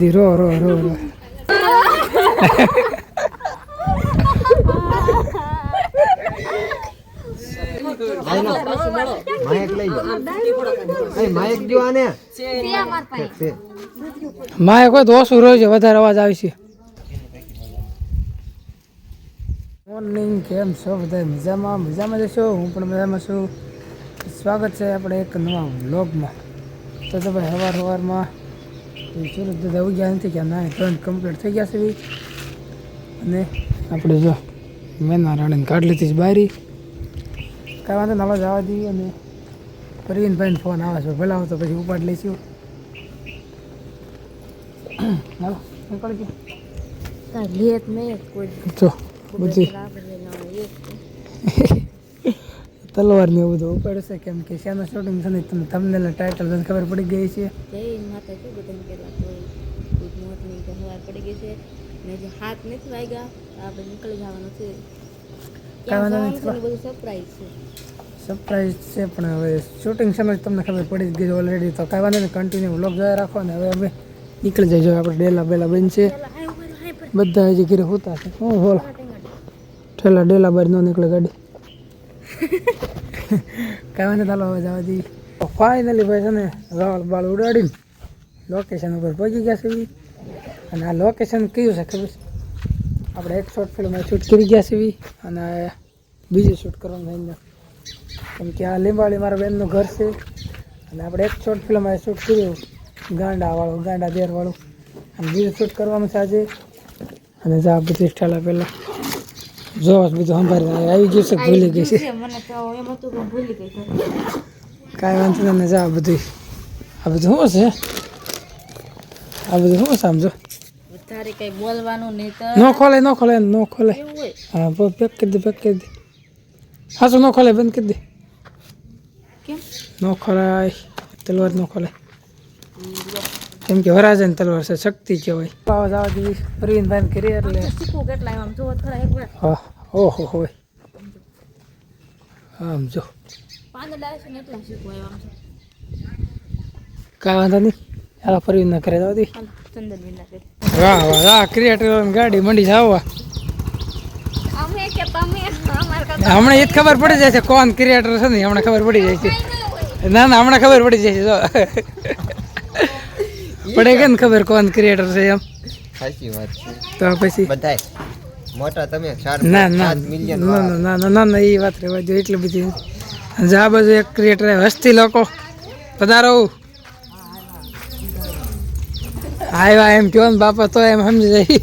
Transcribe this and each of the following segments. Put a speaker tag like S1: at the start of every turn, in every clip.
S1: Row રો રો રો
S2: માયક
S1: કોઈ તો ઓછું રહ્યું છે વધારે અવાજ આવે છે. મોર્નિંગ કેમ છો? બધા મજામાં? મજામાં જશો હું પણ મજામાં છું. સ્વાગત છે આપણે એક નવા વ્લોગમાં. તો તમે સવાર સવાર સવારમાં એ સુરત ગયા નથી કે ના ત્રણ કમ્પ્લીટ થઈ ગયા છે. અને આપણે જો મેના રાણીને કાઢ લીધી બારી. કાંઈ વાંધો નવા જવા દઈએ અને પ્રવીણભાઈને ફોન આવે છે. ભલા તો પછી ઉપાડ લઈશું. હાલો નીકળ ગયો
S3: લેત મેં કોઈ
S1: જો બધી તલવાર ને એવું બધું ઉપાડશે કેમ કે શેના શૂટિંગ છે ને તમને તમને ટાઇટલ તમને ખબર પડી ગઈ છે.
S3: જય માતા શું બધાને પહેલા તો મોતની તો સવાર પડી ગઈ છે. ને જે હાથ નથી વાગ્યા આપણે નીકળી જવાનું છે. બધું સરપ્રાઈઝ છે.
S1: સરપ્રાઈઝ છે પણ હવે શૂટિંગ સમય તમને ખબર પડી જ ગઈ ઓલરેડી તો કાંઈ વાંધો નહીં કન્ટિન્યુ વ્લોગ જોયા રાખો ને. હવે અમે નીકળી જઈશું આપણે ડેલા બેલા બનશે બધા હજી ઘરે હોતા છે. હું બોલો? ઠેલા ડેલા બાર ન નીકળે ગાડી. કાંઈ વાંધો ચાલો હવે જવા દઈએ. ફાઇનલી ભાઈ છે ને રાવળ બાળ ઉડાડીને લોકેશન ઉપર પહોંચી ગયા છે અને આ લોકેશન કયું છે ખબર છે? આપણે એક શોર્ટ ફિલ્મમાં શૂટ કરી ગયા છે અને બીજું શૂટ કરવાનું અહીંયા કેમ કે આ લીંબાળી મારા બેનનું ઘર છે. અને આપણે એક શોર્ટ ફિલ્મમાં શૂટ કર્યું. ગાંડાવાળું ગાંડા દેરવાળું અને બીજું શૂટ કરવાનું છે આજે. અને જા, બધી ઠેલા પહેલાં. જો બધું સંભાળી આવી ગયું છે ભૂલી ગઈ છે. કાંઈ વાંધો નહીં જા બધું આ બધું શું છે? આ બધું શું છે આમ જો?
S3: વધારે કઈ બોલવાનું નહીં તો
S1: ન ખોલે ન ખોલે ન ખોલે. હા પેક કરી દે પેક કરી દે. હાચું ન ખોલે બંધ કરી દે.
S3: કેમ?
S1: ન ખોલાય તલવાર ન ખોલે કેમ કે વરાજન તલવાર છે શક્તિ કહેવાય. પાવા જવા દીધી પ્રવીણભાઈ કરી એટલે.
S3: શીખવું કેટલા આમ જો થોડા એકવાર
S1: હા ઓહો હોય આમ જો.
S3: પાંદડા છે ને એટલા શીખવું આમ છે
S1: કાંઈ વાંધો નહીં. હા પ્રવીણના ઘરે જવા દે.
S3: હાલો ચંદન વિના કે
S1: વાહ વાહ વાહ ક્રિએટર ગાડી મંડી જાવવા
S3: અમે કે તમે? અમાર
S1: હમણાં એ જ ખબર પડી જાય છે કોણ ક્રિએટર છે ને હમણાં ખબર પડી જાય છે. ના ના હમણાં ખબર પડી જાય છે જો. પડે કે ને ખબર કોણ ક્રિએટર છે એમ?
S2: સાચી વાત છે.
S1: તો પછી?
S2: બધાય. મોટા તમે ચાર
S1: ના ના.
S2: મિલિયન
S1: ના ના ના ના ના એ વાત રહેવા જો એટલી બધી. જા બાજુ એક ક્રિએટર હસ્તી લોકો. પધારો. આવ્યા એમ કયો ને બાપા તો એમ સમજી જાય.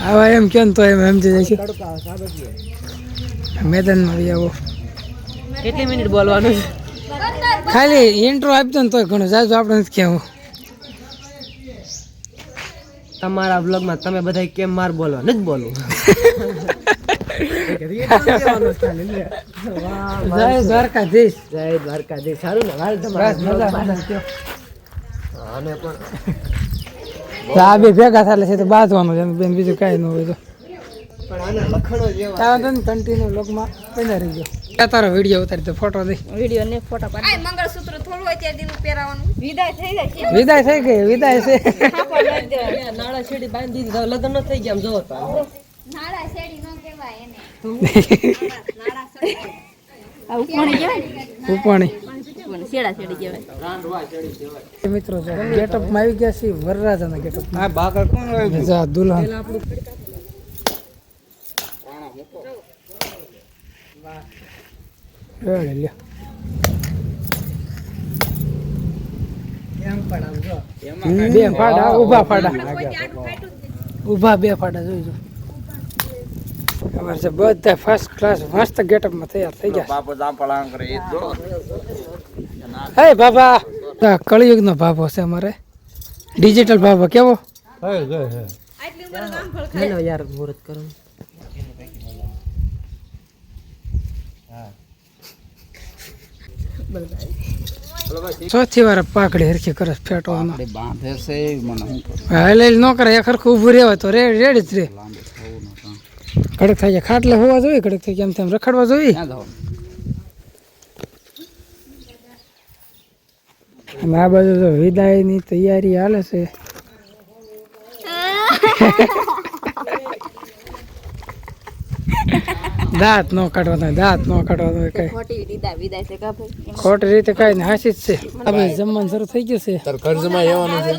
S1: આવા એમ કયો ને તો એમ સમજી જાય છે. મેદાનમાં આવો.
S3: કેટલી મિનિટ બોલવાનું
S1: ખાલી ઇન્ટ્રો આપજો ને તોય ઘણું જાજુ આપણે નથી કહેવું.
S2: તમારા બ્લોગમાં તમે બધા કેમ માર બોલો? નથી બોલો
S1: જય દ્વારકાધીશ.
S2: જય દ્વારકાધીશ. સારું ને? હાલ. અને પણ
S1: આ બે ભેગા થાય છે તો બાંધવાનું છે. બેન બીજું કાંઈ ન હોય તો.
S2: પણ આને લખણો જેવા
S1: કન્ટિન્યુ લોકમાં બન્યા રહી ગયો ક્યાં તારો વીડિયો ઉતારી દે ફોટો દે.
S3: વિડિયો ને ફોટો પાડી મંગળસૂત્ર થોડું હોય ત્યાં દીનું પહેરાવાનું. વિદાય થઈ જાય
S1: વિદાય થઈ ગઈ વિદાય છે.
S2: નાળા છેડી બાંધી દીધી લગ્ન ન થઈ ગયા આમ જોવો તો
S3: નાળા છેડી નો કહેવાય એને. આ ઉપાણી કહેવાય.
S1: ઉપણી
S3: કહેવાય.
S1: મિત્રો જો ગેટઅપમાં આવી ગયા છે વરરાજાના ગેટઅપમાં.
S2: આ બાકર કોણ હોય?
S1: જા દુલ્હન. રેડી લ્યો હમ, બે ફાડા ઊભા ફાડા. ઊભા બે ફાડા જોઈજો. અમારે છે બધા ફર્સ્ટ ક્લાસ મસ્ત ગેટઅપમાં તૈયાર થઈ ગયા.
S2: બાપો જામપળા કરે એ જો
S1: હે બાબા. કળિયુગનો બાબો છે અમારે. ડિજિટલ બાબો કેવો?
S2: હેલો યાર મુહૂર્ત કરો.
S1: ચોથી વાર પાકડી હરખી કરે ફેટો ફેટવાનો
S2: બાંધે છે મને હું
S1: હા ન કરે એક હરખું ઊભું રહેવાય તો રેડ રેડી જ રે. કડક થાય. ખાટલે હોવા જોઈએ કડક થઈ કેમ તેમ રખડવા જોઈએ. અને આ બાજુ તો વિદાયની તૈયારી હાલે છે. દાંત નો કાઢવાનો દાંત નો કાઢવાનો કઈ.
S3: વિદાય વિદાય છે કા ભાઈ?
S1: ખોટી રીતે કઈ ને હાસી જ છે. હવે જમવાનું શરૂ થઈ ગયું છે.
S4: તાર ઘર જમાઈ રહેવાનું છે?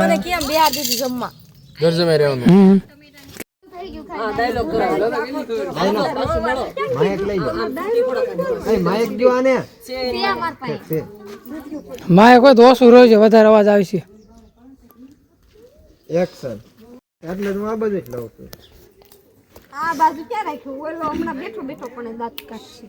S3: મને કેમ બે દીધી જમવા?
S4: ઘર જમાઈ રહેવાનું?
S2: માયક
S1: તો ઓછું રહ્યું છે વધારે અવાજ આવી છે.
S2: એક્શન એટલે હું આ બધું જ લઉં છું.
S3: આ બાજુ ક્યાં રાખ્યું? ઓલો હમણાં બેઠો બેઠો પણ દાંત કાઢશે.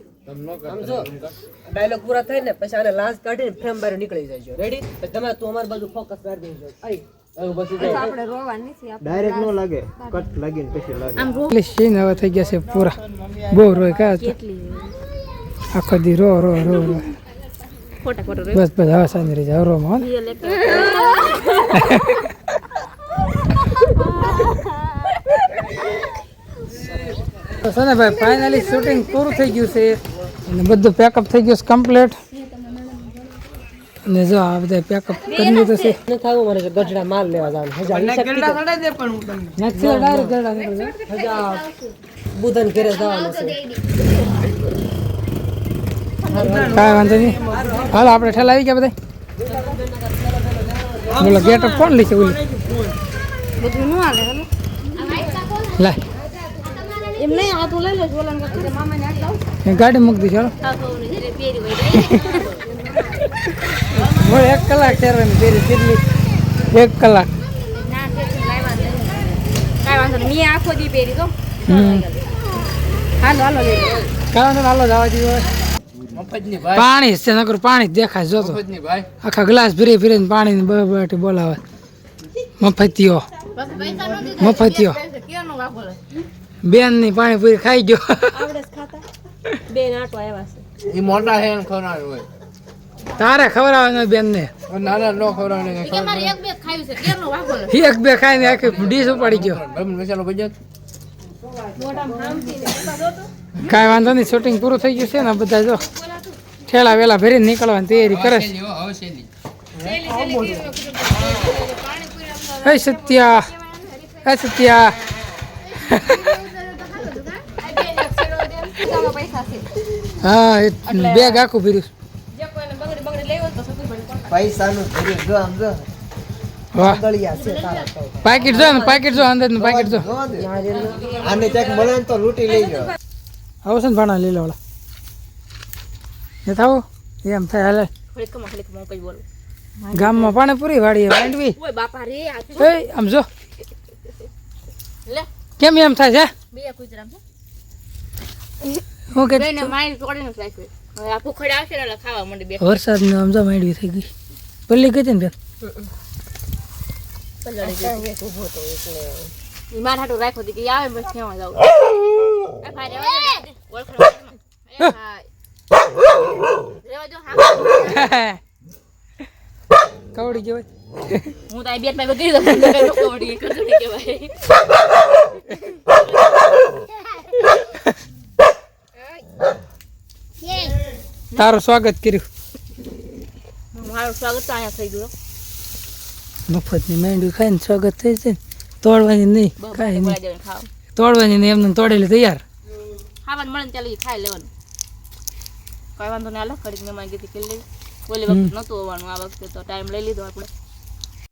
S5: ડાયલોગ પૂરા થાય ને પછી આને લાંચ કાઢીને ફ્રેમ બહાર નીકળી જાય રેડી તમે તું અમારી બાજુ ફોકસ કરી દેજો. આઈ. હવે પછી
S3: તો રો રોવા નથી આપણે
S2: ડાયરેક્ટ નો લાગે કટ લાગીને પછી લાગે
S3: આમ રો
S1: એટલે સીન હવે થઈ ગયા છે પૂરા બહુ રોય કા
S3: કેટલી
S1: આખો દી રો રો રો રો
S3: ખોટા ખોટા રો
S1: બસ બસ હવે સાંજ રહી જાય રો માં
S3: રિયલ એક
S1: તો છે ને ભાઈ ફાઇનલી શૂટિંગ પૂરું થઈ ગયું છે. અને બધું પેકઅપ થઈ ગયું છે કમ્પ્લીટ ને જો આ બધા પેકઅપ કરી લીધું છે.
S5: ન થાવું મને કે ગઢડા માલ લેવા જવાનું. દે પણ હું તમને.
S1: નથી ડાયરેક્ટ ગઢડા નીકળી જાય
S5: હજા બુધન ઘરે જવાનું છે.
S1: કાંઈ વાંધો નહીં. હાલો આપણે ઠેલા આવી ગયા બધા. બોલો ગેટઅપ કોણ લીધે? ઓલી
S3: બધું નું હાલે હાલો.
S1: લાય.
S3: એમ નહીં આ તો લઈ લો જોલન કા મામા ને હાથ
S1: ગાડી મૂકી દીધો ચાલો એક કલાક ચેરવાની પેરી કેટલી? એક કલાક.
S3: કાઈ વાંધો નહીં. મેં આખો દી પહેરી તો.
S1: હમ.
S3: હાલો હાલો
S1: કાંઈ વાંધો હાલો જવા દીધું પાણી છે નકર પાણી દેખાય જોતો આખા ગ્લાસ ફરી ફરીને પાણી બટી બોલાવે. મફતિયો મફતિયો બેનની પાણી પૂરી ખાઈ ગયો.
S3: આવડે જ ખાતા. બે નાટો આવ્યા છે.
S4: એ મોટા હે ખવડાવે હોય.
S1: તારે ખવડાવે ને બેન ને
S4: નાના નો ખવડાવે કઈ
S3: મારે એક બે ખાયું છે કેનો નો વાગો
S1: એક બે ખાઈને આખી ડીશ ઉપાડી ગયો.
S4: મસાલો
S3: ને
S1: કાંઈ વાંધો નહીં શૂટિંગ પૂરું થઈ ગયું છે ને બધા જો ઠેલા વેલા ભરીને નીકળવાની તૈયારી કરે છે. હે સત્યા હે સત્યા. હા એ બેગ આખું ફેર્યું
S3: જે કોઈને બગડી બગડી લેવો તો સતું બની
S2: પૈસાનું ભર્યું. જો આમ જો.
S1: પાકીટ જો પાકીટ જો અંદરનું પાકીટ જો.
S2: આને ક્યાંક મળે તો લૂંટી લેજો
S1: આવશે ને ભાણા લઈ લેવાળા એ થાવું એમ થાય હાલે.
S3: ખોલી કમા ખોલી કમા કઈ બોલું?
S1: ગામમાં પાણીપુરી વાડીએ માંડવી
S3: ઓય બાપા રે આ તો
S1: એ આમ જો. કેમ એમ થાય છે.
S3: બે કુજરામ છે
S1: હું કે
S3: બેને મારી તોડીને રાખ્યું હવે આ ભૂખડ આવશે ને ખાવા માંડી બે
S1: વરસાદ ને આમ જો માંડવી થઈ ગઈ. પલ્લી ગઈ હતી ને કવડી
S3: ઈ હું હાટુ રાખ્યો હતી કે ઈ આવે બસ કેવા જાવ એ ભાઈ રેવા દે ઓળખણ એ ભાઈ રેવા જો હા
S1: કવડી ગયો
S3: હું તો આ બેટમાં બગડી દઉં કઈ કોડી કજુડી કહેવાય
S1: તારું સ્વાગત કર્યું.
S3: મારું સ્વાગત અહીંયા થઈ ગયું.
S1: મફતની માંડવી ખાઈને સ્વાગત થઈ છે ને. તોડવાની નહીં કાંઈ નહીં.
S3: બોલા
S1: તોડવાની નહીં એમને તોડેલી તૈયાર.
S3: ખાવાનું મળે ને લગી ખાઈ લેવાનું. કઈ વાંધો નહીં હાલો ઘડીક મહેમાન કીધી કે લેવી ઓલી વખત નહોતું હોવાનું આ વખતે તો ટાઈમ લઈ લીધો આપણે.